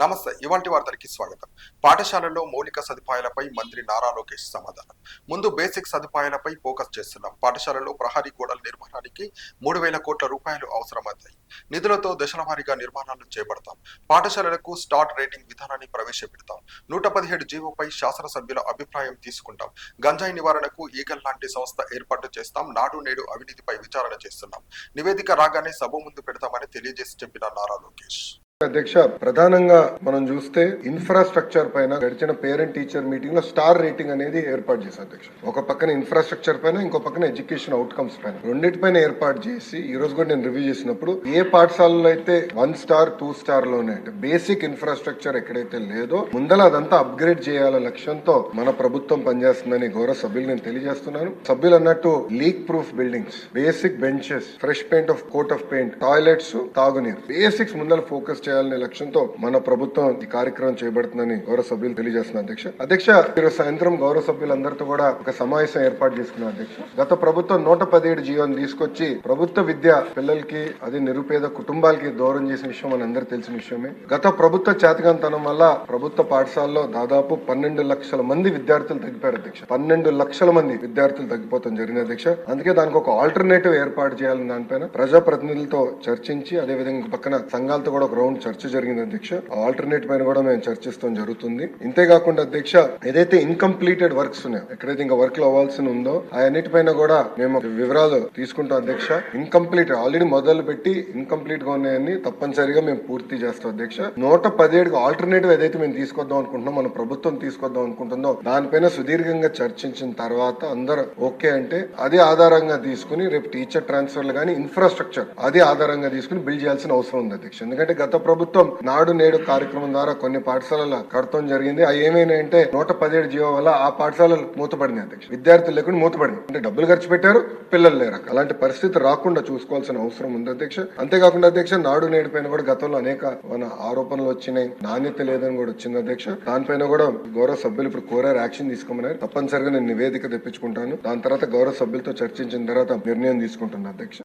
నమస్తే ఇవాంటి వార్తలకి స్వాగతం. పాఠశాలల్లో మౌలిక సదుపాయాలపై మంత్రి నారా లోకేష్ సమాధానం. ముందు బేసిక్ సదుపాయాలపై ఫోకస్ చేస్తున్నాం. పాఠశాలలో ప్రహరీ గోడల నిర్మాణానికి మూడు వేల కోట్ల రూపాయలు అవసరమవుతాయి నిధులతో దశల వారీగా నిర్మాణాలు చేపడతాం. పాఠశాలలకు స్టార్ట్ రేటింగ్ విధానాన్ని ప్రవేశపెడతాం. నూట పదిహేడు జీవోపై శాసనసభ్యుల అభిప్రాయం తీసుకుంటాం. గంజాయి నివారణకు ఈగల్ లాంటి సంస్థ ఏర్పాటు చేస్తాం. నాడు నేడు అవినీతిపై విచారణ చేస్తున్నాం. నివేదిక రాగానే సభ ముందు పెడతామని తెలియజేసి చెప్పిన నారా లోకేష్. అధ్యక్ష ప్రధానంగా మనం చూస్తే ఇన్ఫ్రాస్ట్రక్చర్ పైన గడిచిన పేరెంట్ టీచర్ మీటింగ్లో స్టార్ రేటింగ్ అనేది ఏర్పాటు చేశారు అధ్యక్ష. ఒక పక్కన ఇన్ఫ్రాస్ట్రక్చర్ పైన ఇంకో పక్కన ఎడ్యుకేషన్ అవుట్కమ్స్ పైన. రెండింటిపైన ఏర్పాటు చేసి ఈ రోజు కూడా నేను రివ్యూ చేసినప్పుడు ఏ పాఠశాలలో అయితే వన్ స్టార్ టూ స్టార్లోనే అంటే బేసిక్ ఇన్ఫ్రాస్ట్రక్చర్ ఎక్కడైతే లేదో ముందల అదంతా అప్గ్రేడ్ చేయాల లక్ష్యంతో మన ప్రభుత్వం పనిచేస్తుందని గౌరవ సభ్యులు నేను తెలియజేస్తున్నాను. సభ్యులు అన్నట్టు leak proof buildings basic benches fresh paint of coat of paint toilets తాగునీరు. బేసిక్స్ ముందర ఫోకస్ చేయాలనే లక్ష్యంతో మన ప్రభుత్వం ఈ కార్యక్రమం చేపడుతుందని గౌరవ సభ్యులు తెలియజేస్తున్నారు అధ్యక్ష. అధ్యక్ష ఈరోజు సాయంత్రం గౌరవ సభ్యులందరితో కూడా ఒక సమావేశం ఏర్పాటు చేసుకున్నారు అధ్యక్ష. గత ప్రభుత్వం నూట పదిహేడు జీవోని తీసుకొచ్చి ప్రభుత్వ విద్య పిల్లలకి అది నిరుపేద కుటుంబాలకి దూరం చేసిన విషయం మన అందరికీ తెలిసిన విషయమే. గత ప్రభుత్వ చేతకంతనం వల్ల ప్రభుత్వ పాఠశాలలో దాదాపు పన్నెండు లక్షల మంది విద్యార్థులు తగ్గిపోయారు అధ్యక్ష. పన్నెండు లక్షల మంది విద్యార్థులు తగ్గిపోతాం జరిగింది అధ్యక్ష. అందుకే దానికి ఒక ఆల్టర్నేటివ్ ఏర్పాటు చేయాలని దానిపైన ప్రజాప్రతినిధులతో చర్చించి అదే విధంగా పక్కన సంఘాలతో కూడా ఒక రౌండ్ చర్చ జరిగింది అధ్యక్ష. ఆల్టర్నేట్ పైన కూడా మేము చర్చిస్తాం జరుగుతుంది. ఇంతేకాకుండా అధ్యక్ష ఏదైతే ఇన్కంప్లీటెడ్ వర్క్స్ ఉన్నాయో ఎక్కడైతే ఇంకా వర్క్లో అవ్వాల్సి ఉందో అన్నిటిపైన కూడా మేము వివరాలు తీసుకుంటాం అధ్యక్ష. ఇన్కంప్లీట్ ఆల్రెడీ మొదలు పెట్టి ఇన్కంప్లీట్గా ఉన్నాయని తప్పనిసరిగా మేము పూర్తి చేస్తాం అధ్యక్ష. నూట పదిహేడుకు ఆల్టర్నేటివ్ ఏదైతే మేము తీసుకొద్దాం అనుకుంటున్నాం మన ప్రభుత్వం తీసుకొద్దాం అనుకుంటుందో దానిపైన సుదీర్ఘంగా చర్చించిన తర్వాత అందరూ ఓకే అంటే అది ఆధారంగా తీసుకుని రేపు టీచర్ ట్రాన్స్ఫర్లు కానీ ఇన్ఫ్రాస్ట్రక్చర్ అది ఆధారంగా తీసుకుని బిల్డ్ చేయాల్సిన అవసరం ఉంది అధ్యక్ష. ఎందుకంటే గత ప్రభుత్వం నాడు నేడు కార్యక్రమం ద్వారా కొన్ని పాఠశాలల కడతం జరిగింది. అవి ఏమైనాయంటే నూట పదిహేడు జీవో వల్ల ఆ పాఠశాలలు మూతపడింది అధ్యక్ష. విద్యార్థులు లేకుండా మూతపడింది అంటే డబ్బులు ఖర్చు పెట్టారు పిల్లలు లేరు? అలాంటి పరిస్థితి రాకుండా చూసుకోవాల్సిన అవసరం ఉంది అధ్యక్ష. అంతేకాకుండా అధ్యక్ష నాడు నేడు పైన కూడా గతంలో అనేక మన ఆరోపణలు వచ్చినాయి. నాణ్యత లేదని కూడా వచ్చింది అధ్యక్ష. దానిపైన కూడా గౌరవ సభ్యులు ఇప్పుడు కోరారు యాక్షన్ తీసుకోమన్నారు. తప్పనిసరిగా నేను నివేదిక తెప్పించుకుంటాను. దాని తర్వాత గౌరవ సభ్యులతో చర్చించిన తర్వాత నిర్ణయం తీసుకుంటున్నాను అధ్యక్ష.